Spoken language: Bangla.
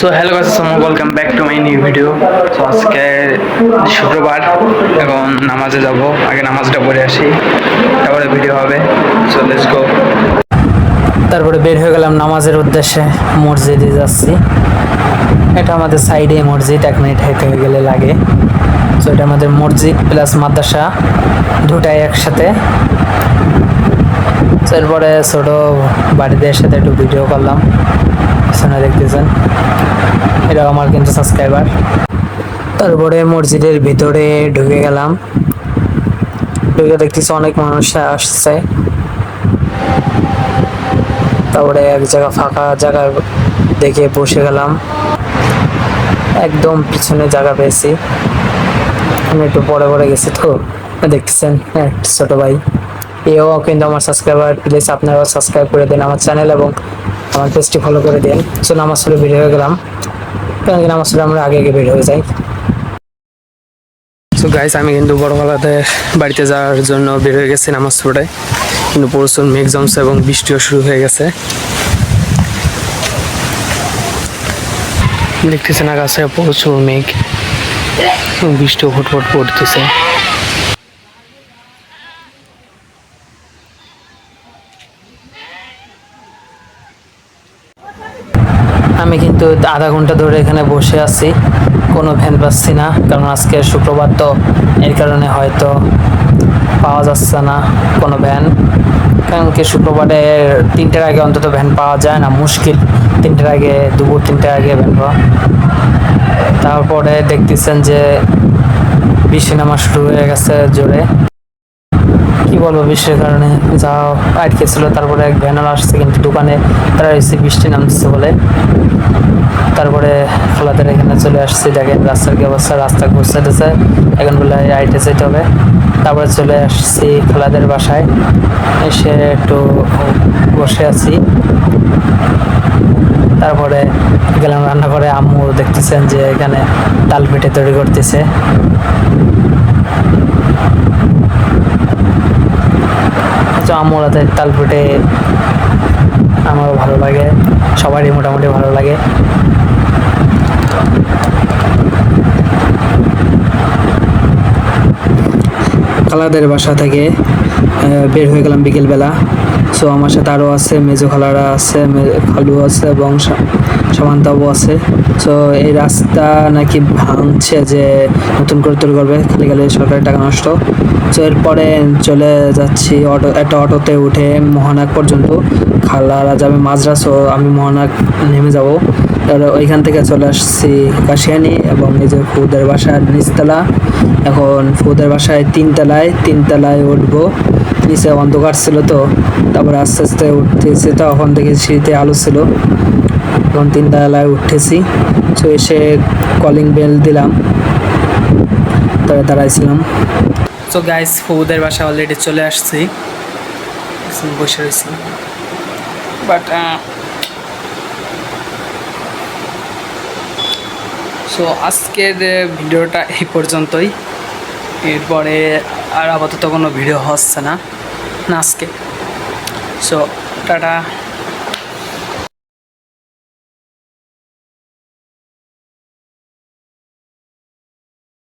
সো হ্যালো আসসালাম welcome back to my new video তো আজকে শুক্রবার এখন নামাজে যাব। আগে নামাজটা পড়ে আসি, তারপরে ভিডিও হবে। সো লেটস গো তারপরে বের হয়ে গেলাম নামাজের উদ্দেশ্যে, মসজিদে যাচ্ছি। এটা আমাদের সাইডে মসজিদ, এক মিনিট হেঁটে হয়ে গেলে লাগে। সো এটা আমাদের মসজিদ প্লাস মাদ্রাসা, দুটাই একসাথে। এরপরে ছোটো বাড়িদের সাথে একটু ভিডিও করলাম। আমার কিন্তু সাবস্ক্রাইবার তারপরে মসজিদের ভিতরে ঢুকে গেলাম। ঢুকে দেখতেছি অনেক মানুষ আসছে। তারপরে এক জায়গা ফাঁকা জায়গা দেখে বসে গেলাম। একদম পিছনে জায়গা পেয়েছি। আমি একটু পরে পরে গেছি তো। দেখতেছেন হ্যাঁ ছোট ভাই। এও কিন্তু আমার সাবস্ক্রাইবার প্লিজ আপনারাও সাবস্ক্রাইব করে দিন আমার চ্যানেল এবং আমার পেজটি ফলো করে দিন। চলো আমার পড়ে বের হয়ে গেলাম। নামাজ আমরা আগে আগে বের হয়ে যাই। সো গাইস আমি কিন্তু বড়বেলাতে বাড়িতে যাওয়ার জন্য বের হয়ে গেছি নামাজ পড়ে। কিন্তু প্রচুর মেঘ জমছে এবং বৃষ্টিও শুরু হয়ে গেছে। দেখতেছেন আকাশে প্রচুর মেঘ বৃষ্টিও ফুটফুট পড়তেছে। আমি কিন্তু আধা ঘণ্টা ধরে এখানে বসে আছি। কোনো ভ্যান পাচ্ছি না, কারণ আজকে শুক্রবার তো এর কারণে হয়তো পাওয়া যাচ্ছে না কোনো ভ্যান কারণ কি শুক্রবারে তিনটের আগে অন্তত ভ্যান পাওয়া যায় না, মুশকিল। তিনটের আগে, দুপুর তিনটের আগে ভ্যান পাওয়া। তারপরে দেখতেছেন যে বৃষ্টি নামা শুরু হয়ে গেছে জোরে। কি বলব বৃষ্টির কারণে যা আটকে ছিল, তারপরে এক ভ্যানার আসছে কিন্তু দোকানে। তারা এসে বৃষ্টি নামতেছে বলে। তারপরে ফলাদের এখানে চলে আসছি। দেখেন রাস্তার কি অবস্থা, রাস্তা ঘুরছে এখন বলে আইটে যেতে হবে। তারপরে চলে আসছি ফলাদের বাসায়। এসে একটু বসে আছি। তারপরে গেলাম রান্না করে আম্মু দেখতেছেন যে এখানে ডাল পিঠে তৈরি করতেছে। তো আম্মুর হাতের তাল ফুটে আমারও ভালো লাগে সবারই মোটামুটি ভালো লাগে। খালাদের বাসা থেকে বের হয়ে গেলাম বিকেলবেলা। সো আমার সাথে আরও আছে, মেজো খালারা আছে খালু আছে এবং সামান্তাবু আছে। সো এই রাস্তা নাকি ভাঙছে যে নতুন করে তৈরি করবে, খালি খালি সরকারের টাকা নষ্ট। সো এরপরে চলে যাচ্ছি অটো, একটা অটোতে উঠে মহানাক পর্যন্ত। খালারা যাবে মাজরা সো আমি মহানাক নেমে যাব। ওইখান থেকে চলে আসছি কাশিয়ানি এবং এই যে ফুদের বাসার নিচতলা। এখন ফুদের বাসায় তিনতলায় তিনতলায় উঠবো। নিচে অন্ধকার ছিল তো, তারপরে আস্তে আস্তে উঠতেছি তখন দেখি শীতে আলো ছিল। এখন তিনতলায় উঠতেছি। তো এসে কলিং বেল দিলাম। তবে দাঁড়াইছিলাম। তো গাইস ফুদের বাসা অলরেডি চলে আসছি। বসে রয়েছি। বাট সো আজকের ভিডিওটা এই পর্যন্তই। এরপরে আর আপাতত কোনো ভিডিও হচ্ছে না না আজকে। So, tata.